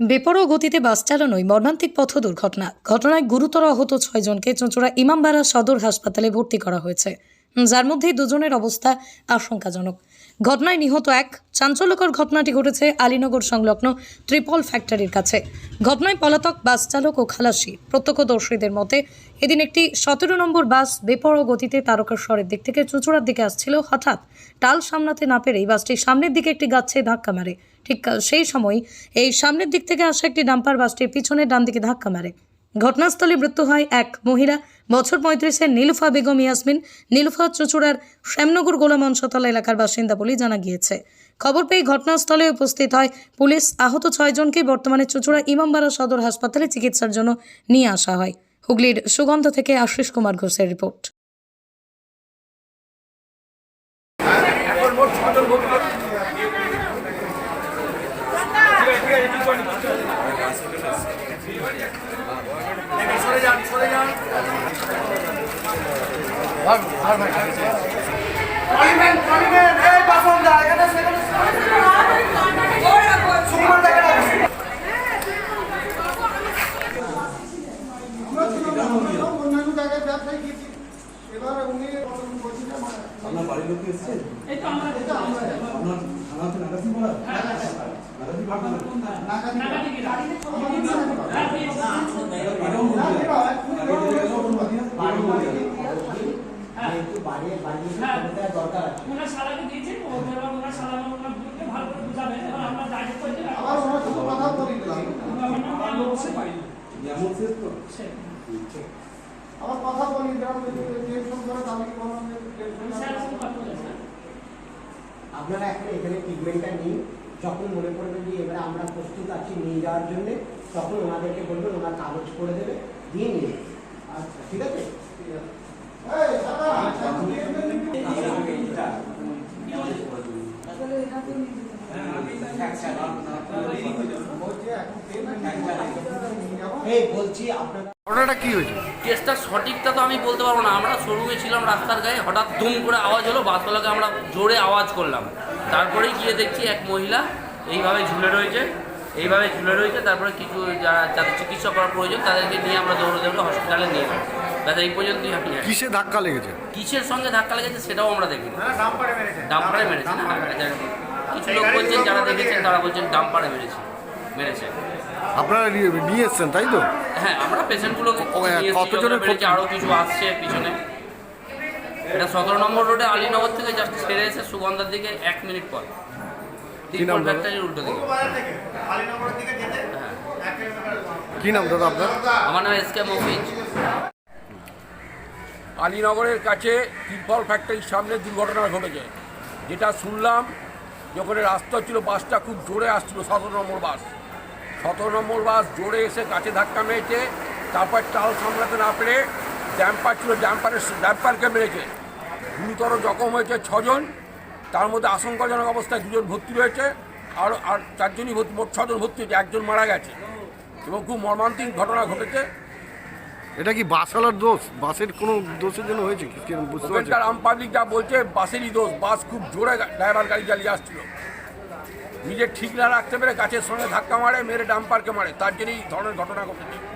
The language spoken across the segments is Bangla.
বেপরোয়া গতিতে বাস চালানোয় মর্মান্তিক পথ দুর্ঘটনা। ঘটনায় গুরুতর আহত ছয়জনকে চোঁচড়া ইমামবাড়া সদর হাসপাতালে ভর্তি করা হয়েছে। যার মধ্যে দুজনের অবস্থা আশঙ্কাজনক। ঘটনায় নিহত এক চাঞ্চল্যকর ঘটনাটি ঘটেছে আলীনগর সংলগ্ন ত্রিপল ফ্যাক্টরির কাছে। ঘটনায় পলাতক বাস চালক ও খালাসি প্রত্যক্ষদর্শীদের মতে, এদিন একটি সতেরো নম্বর বাস বেপরোয়া গতিতে তারকেশ্বরের দিক থেকে চুঁচুড়ার দিকে আসছিল। হঠাৎ টাল সামলাতে না পেরেই বাসটি সামনের দিকে একটি গাছে ধাক্কা মারে। ঠিক সেই সময় এই সামনের দিক থেকে আসা একটি ডাম্পার বাসটির পিছনে ডান দিকে ধাক্কা মারে। ঘটনাস্থলে মৃত্যু হয় এক মহিলা। বছর পঁয়ত্রিশের নীলুফা বেগম ইয়াসমিন, নীলুফা চুচুড়ার শ্যামনগর গোলাম অংশতলা এলাকার বাসিন্দা বলে জানা গিয়েছে। খবর পেয়ে ঘটনাস্থলে উপস্থিত হয় পুলিশ। আহত ছয়জনকে বর্তমানে চুচুড়া ইমামবাড়া সদর হাসপাতালে চিকিৎসার জন্য নিয়ে আসা হয়। হুগলির সুগন্ধ থেকে আশিস কুমার ঘোষের রিপোর্ট এখন মোট ছজন ভর্তি সরে যান সরে যান টলিম্যান টলিম্যান এই বাসন দা এখানে সেখানে সুকুমার দেখা যাচ্ছে অন্যান্য জায়গায় ব্যবসায় গিয়েছি এবার উনি বলছি না আপনার বাড়ির লোক এসেছেন আপনার থানাতে নাগাছি পড়া নাগাছি পড়া ওনার সালাকে দিয়েছেন ওনার সালাম ওনার বুঝতে ভালো করে বুঝাবেন এবং আমরা ডাইরেক্ট করে আবার ওনার সাথে কথা বলে দিলাম। এমন শেষ তো। আবার কথা বলি দিলাম যদি টেনশন করে তাহলে কি বলেছেন আপনারা একটা এখানে ট্রিটমেন্টটা নিন যখন মনে করবেন যে এবারে আমরা প্রস্তুত আছি নিয়ে যাওয়ার জন্য তখন ওনাদেরকে বলবেন ওনার কাগজ করে দেবে দিয়ে নিন আচ্ছা ঠিক আছে ঠিক আছে? ঘটনাটা কি হয়েছে? কেসটা সঠিকটা তো আমি বলতে পারব না। আমরা শোরুমে ছিলাম রাস্তার গায়ে, হঠাৎ দুম করে আওয়াজ হলো, বাসওয়ালাকে আমরা জোরে আওয়াজ করলাম। তারপরেই গিয়ে দেখছি এক মহিলা এইভাবে ঝুলে রয়েছে। এইভাবে ঝুলে রয়েছে তারপরে কিছু যারা যাদের চিকিৎসা করার প্রয়োজন তাদেরকে নিয়ে আমরা দৌড়ে দৌড়ে হসপিটালে নিয়ে এলাম তাদের এই পর্যন্তই আমি জানি। কিসে ধাক্কা লেগেছে? কিসের সঙ্গে ধাক্কা লেগেছে সেটাও আমরা দেখিনি। ডাম্পারে মেরেছে। না? যাক, কিছু লোক বলছেন যারা দেখেছেন তারা বলছেন ডাম্পারে মেরেছে মেরেছে। আপনারা নিয়ে নিয়ে এসছেন তাই তো? হ্যাঁ আমরা পেশেন্টগুলোকে হ্যাঁ, কতজনের পেরেছি, আরও কিছু আসছে পিছনে। এটা সতেরো নম্বর রোডে আলীনগর থেকে জাস্ট ছেড়ে এসে সুগন্ধার দিকে এক মিনিট পর তিন নাম দাদা? উল্টো দিকে। হ্যাঁ। কি নাম দাদা আপনার? আমার নাম এস কে মফিজ। আলীনগরের কাছে তিরপল ফ্যাক্টরির সামনে দুর্ঘটনা ঘটেছে। যেটা শুনলাম যখন রাস্তা ছিল বাসটা খুব জোরে আসছিল সতেরো নম্বর বাস। সতেরো নম্বর বাস জোরে এসে কাছে ধাক্কা মেরেছে তারপর টাল সামলাতে না পেরে ড্যাম্পার ছিল ড্যাম্পারের ড্যাম্পারকে মেরেছে। গুরুতর জখম হয়েছে ছজন। তার মধ্যে আশঙ্কাজনক অবস্থায় দুজন ভর্তি রয়েছে আর আর চারজনই ভর্তি মোট ছজন ভর্তি হয়েছে একজন মারা গেছে। এবং খুব মর্মান্তিক ঘটনা ঘটেছে। এটা কি বাসওয়ালার দোষ? বাসের কোনো দোষের জন্য হয়েছে বুঝতে ওখানকার আম পাবলিক যা বলছে বাসেরই দোষ। বাস খুব জোরে ড্রাইভার গাড়ি চালিয়ে আসছিল। নিজে ঠিক না রাখতে পেরে গাছের সঙ্গে ধাক্কা মারে মেরে ডাম্পারকে মারে। তার জন্যই এই ধরনের ঘটনা ঘটেছে।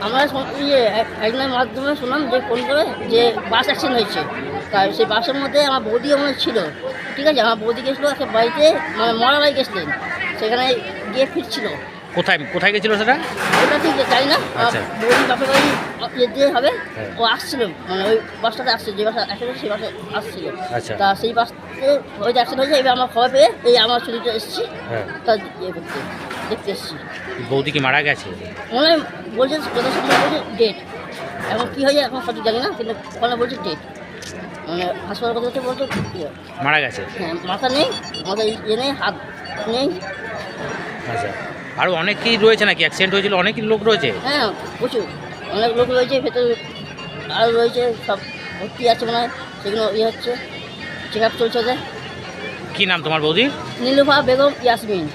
আমরা ইয়ে এক- একজনের মাধ্যমে শুনলাম যে ফোন করে যে বাস অ্যাক্সিডেন্ট হয়েছে। তাই সেই বাসের মধ্যে আমার বৌদি আমার ছিল। ঠিক আছে? আমার বৌদি গেছিল একটা বাড়িতে মানে মরা বাড়ি গেছিলেন। সেখানে গিয়ে ফিরছিল। কোথায় কোথায় গেছিল সেটা? ওটা ঠিক জানি না। আচ্ছা। বৌদি বাপের বাড়ি ইয়ে দিয়ে হবে। হ্যাঁ। ও আসছিল মানে ওই বাসটাতে আসছে যে বাসটা অ্যাক্সিডেন্ট সেই বাসে আসছিল। আচ্ছা। তা সেই বাসতে ওই যে অ্যাক্সিডেন্ট হয়েছে এবার আমার খবর পেয়ে এই আমার ছুটিতে এসেছি। হ্যাঁ। তা ইয়ে করতে দেখতে এসেছি। বৌদি কি মারা গেছে? মনে হয় বলছে সম্ভব বলছে ডেট এখন কী হয়েছে এখন সঠিক জানি না কিন্তু ওখানে বলছে ডেট মানে হাসপাতাল কথা হচ্ছে ইয়ে, মারা গেছে। হ্যাঁ মাথা নেই মাথা ইয়ে নেই হাত নেই। আচ্ছা আরও অনেকেই রয়েছে নাকি? অ্যাক্সিডেন্ট হয়েছিল অনেকই লোক রয়েছে? হ্যাঁ প্রচুর। অনেক লোক রয়েছে ভেতরে আরও রয়েছে সব ভর্তি আছে মনে হয় সেগুলো ইয়ে হচ্ছে চেক আপ চলছে ওদের। কি নাম তোমার বৌদির নীলুফা বেগম ইয়াসমিন।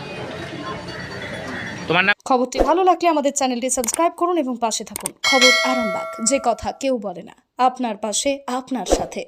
তোমার নাম? খবরটি ভালো লাগলে আমাদের চ্যানেলটি সাবস্ক্রাইব করুন এবং পাশে থাকুন। খবর আরামবাগ যে কথা কেউ বলে না আপনার পাশে আপনার সাথে।